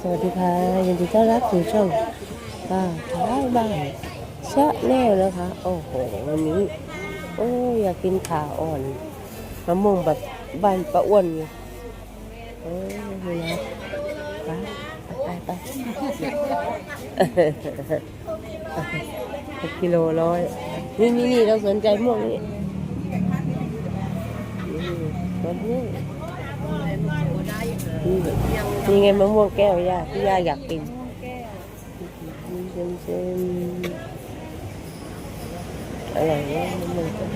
สวัสดีค่ะยินดีต้อนรับสู่ช่องป้าท้ายบ้านชะแน่นะคะ โอ้โหวันนี้ โอ้อยากกินขาอ่อนมะม่วงแบบบ้านป้าอ้วนไงโอ้ยนี่นะไปไปไปกิโลร้อยนี่นี่นี่เราสนใจม่วงนี่นี่ต้นนี้นี่ นี่ไงมะม่วงแก้วย่าที่ย่าอยากกินเซนเซนอะไรเนี่ยมะม่วงแก้ว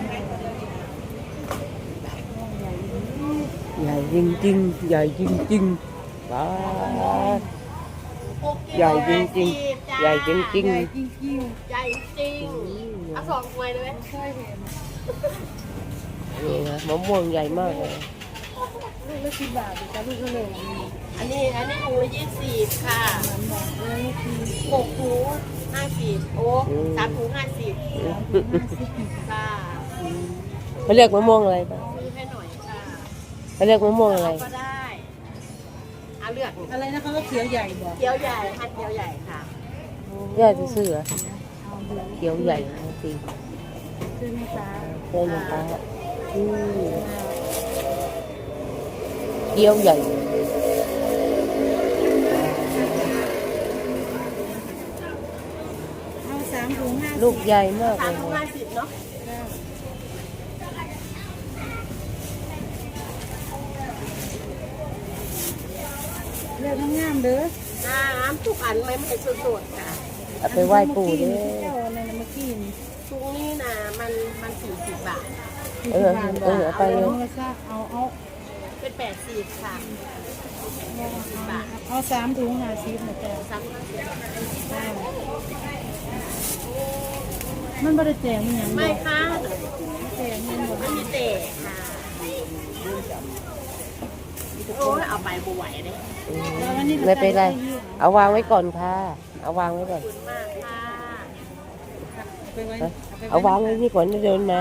ใหญ่จริงจริงๆใหญ่จริงจริงๆป้าใหญ่จริงๆใหญ่จริงจริงใหญ่จริงเอาสองหน่วยเลยไหมใช่เห็นนี่นะมะม่วงใหญ่มากเลย ลูกละสิบบาทจ้ะลูกละหนึ่งอันนี้อันนี้ถุงละยี่สิบค่ะบาทเลยนี่คือหกถุงห้าสิบโอ้สามถุงห้าสิบค่ะเขาเรียกมะม่วงอะไรปะซื้อให้หน่อยค่ะเขาเรียกมะม่วงอะไรก็ได้เอาเลือกอะไรนะคะว่าเขียวใหญ่บอกเกี๊ยวใหญ่หั่นเกี๊ยวใหญ่ค่ะย่าจะซื้อเหรอเอาเดือเขียวใหญ่นะสิซื้อไหมจ๊ะเส้นปลาอืม เขียวใหญ่ เอาสามถุงห้าลูกใหญ่มากสาเลมยถุงนะห้าสิบเนาะเลือกงามๆเด้อน้ำทุกอันไม่ไม่สดๆค่ะเอาไปไหว้ปู่เด้เจ้าอะไรนะเมื่อกี้นี่ถุงนี้นะมันมันสี่สิบบาทเออเออเอาไปเลย เอาซะเอา เอาเป็นแปดสิบค่ะสิบบาทเอาสามถุงห้าสิบนะจ๊ะสามห้าสิบมันบริแจงมันหยังไม่ค่ะแจงมันบอกไม่มีเตะค่ะโอ้ยเอาไปบวไหวเลยอืมไม่เป็นไร เอาวางไว้ก่อนค่ะ เอาวางไว้ก่อนขอบคุณมากค่ะไปไว้เอาวางไว้นี่ก่อนเดินมา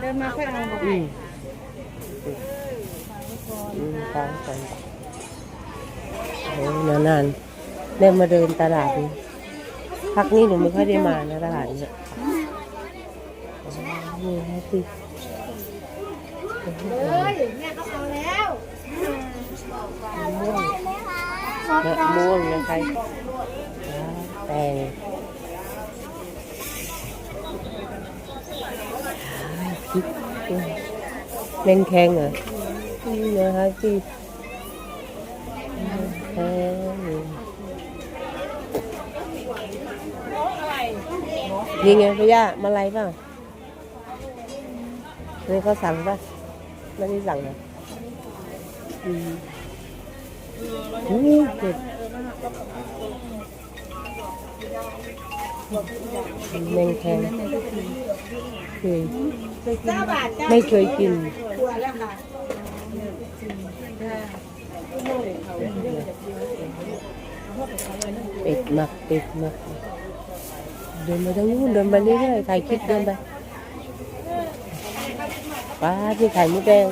เดินมาค่อยเอาบอกอืม ฝากไว้ก่อนอืมตามกันโอ้ยนานๆแม่มาเดินตลาดนี้พักนี้หนูไม่ค่อยได้มานะตลาดเนี่ยอ๋อนี่ฮะสิเฮ้ยแม่ก็เอาแล้วมะม่วงนะคะแตงพริกเล่นแข็งเหรอ นี่นะคะสิแข็งนี่ไงพี่ย่ามาอะไรเปล่านี่เขาสั่งป่ะไม่ได้สั่งเหรออืมเจ็บแมงแคงเคยก้าบาทจ้าไม่เคยกินตัวแล้วค่ะ เป็ดหมักเป็ดหมักเดินมาทางนู้นเดินไปเรื่อยๆถ่ายคลิปเดินไปป้าที่ไข่หมูแดง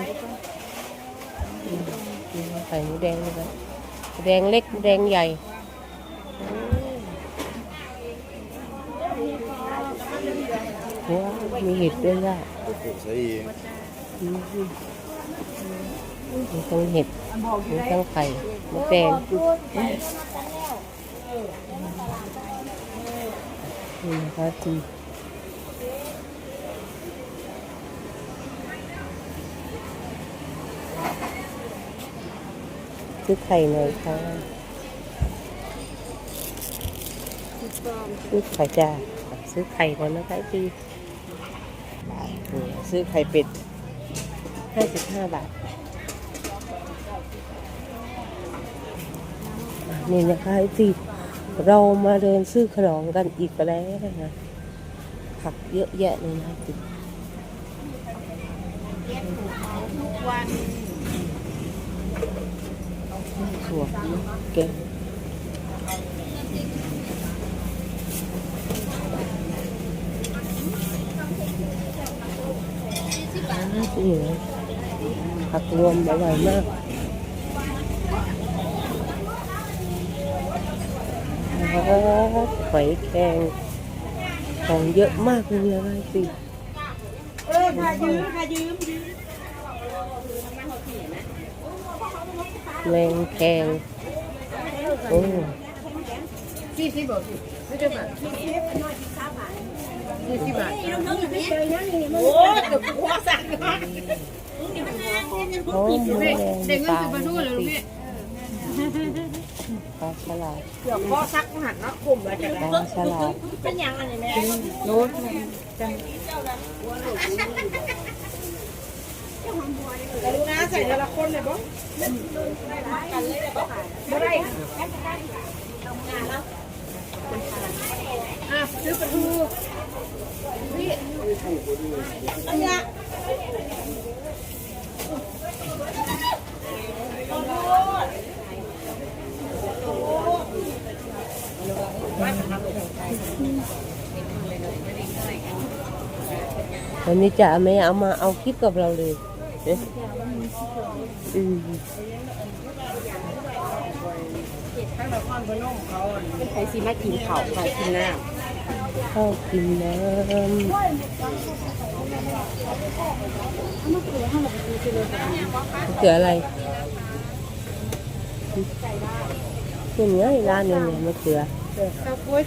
อืมไข่หมูแดงเลยไปแดงเล็กแดงใหญ่ว้าวมีเห็ดด้วยล่ะใช่เองอื มีทั้งเห็ดมีทั้งไข่มดแดงนี่นะคะจีซื้อไข่หน่อยค่ะซื้อไข่จ้าซื้อไข่ก่อนนะคะจีนี่ซื้อไข่เป็ดห้าสิบห้าบาท นี่นะคะไอ้ที่เรามาเดินซื้อขนมกันอีกแล้วนะผักเยอะแยะเลยนะจิทุกวันถั่วแกงนี่ผักรวมอร่อยมาก หอยแครงของเยอะมากเลยนะสิเออค่ะยืมค่ะยืมแมงแครงโอ้สี่สิบบาทไม่ใช่บาทสี่สิบบาทโอ้ยเลยวกูว่าสั่งนหอมแมลงเด็กปเงินลา ปลาฉลาดเดี๋ยวพ่อซักหันนะกลุ่มอะไรกันปลาฉลาดเป็นยังไงแม่โน้ตแต่ลูกนะใส่แต่ละคนเลยบ่ไม่ได้อะซื้อปลาทูอันเนี้ย วันนี้จะไม่เอามาเอาคลิปกับเราเลยเอ๊ะอืมเป็นใครสิมากินข้าวใครกินน้ข้าวกินน้ำเกลืออะไรเป็นไงร้านนี้เนี่ยมะเขือเต้ากุ้ย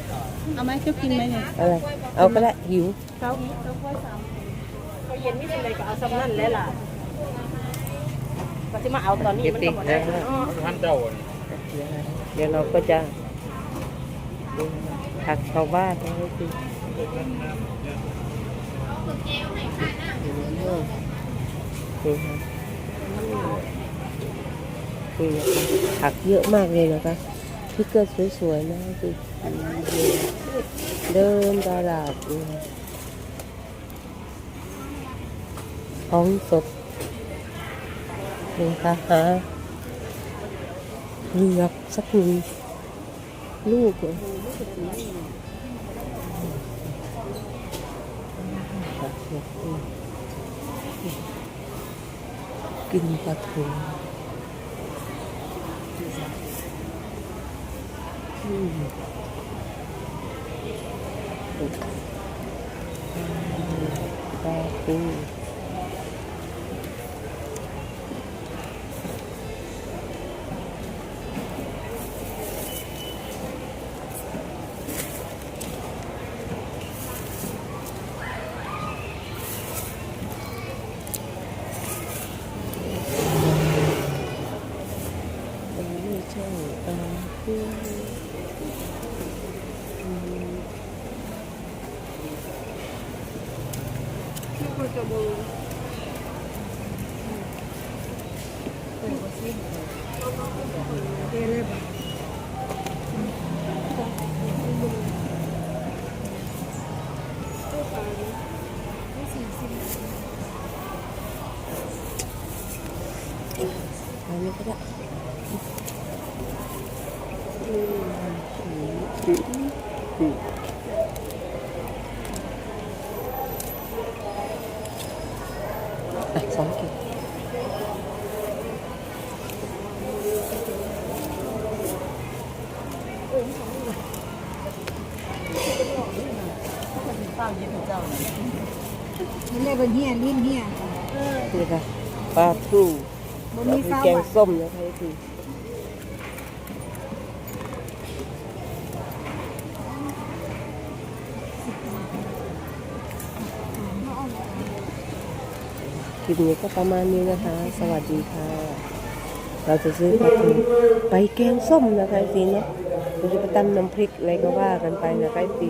เอาไหมเจ้ากินไหมเนี่ยอะไรเอาก็ได้หิวเต้าเต้ากุ้ยสามำ เขาเย็นไม่เป็นไรก็เอาซ้ำนั่นแล้วล่ะก็จะมาเอาตอนนี้มันก็หมดแล้วท่านเจ้าเดี๋ยวเราก็จะถักชาวบ้านให้สินี่ค่ะนี่นะคะผักเยอะมากเลยนะคะพริกก็สวยๆนะสิเดินตลาดนี่นะ ของสดนี่ค่ะหาเลือกสักหนึ่งลูกเลยกินปลาทูอืมปลาทู อันนี้ก็ได้อะสองกิโล มันเรียกว่าเฮียลิ้นเฮียนี่ค่ะปลาทูมันมีมีข้าแกงส้มนะคะคือคลิปนี้ก็ประมาณนี้นะคะ สวัสดีค่ะ เราจะซื้อปลาทูไปแกงส้มนะคะสิเนาะเราจะไปตำน้ำพริกอะไรก็ว่ากันไปนะคะสิ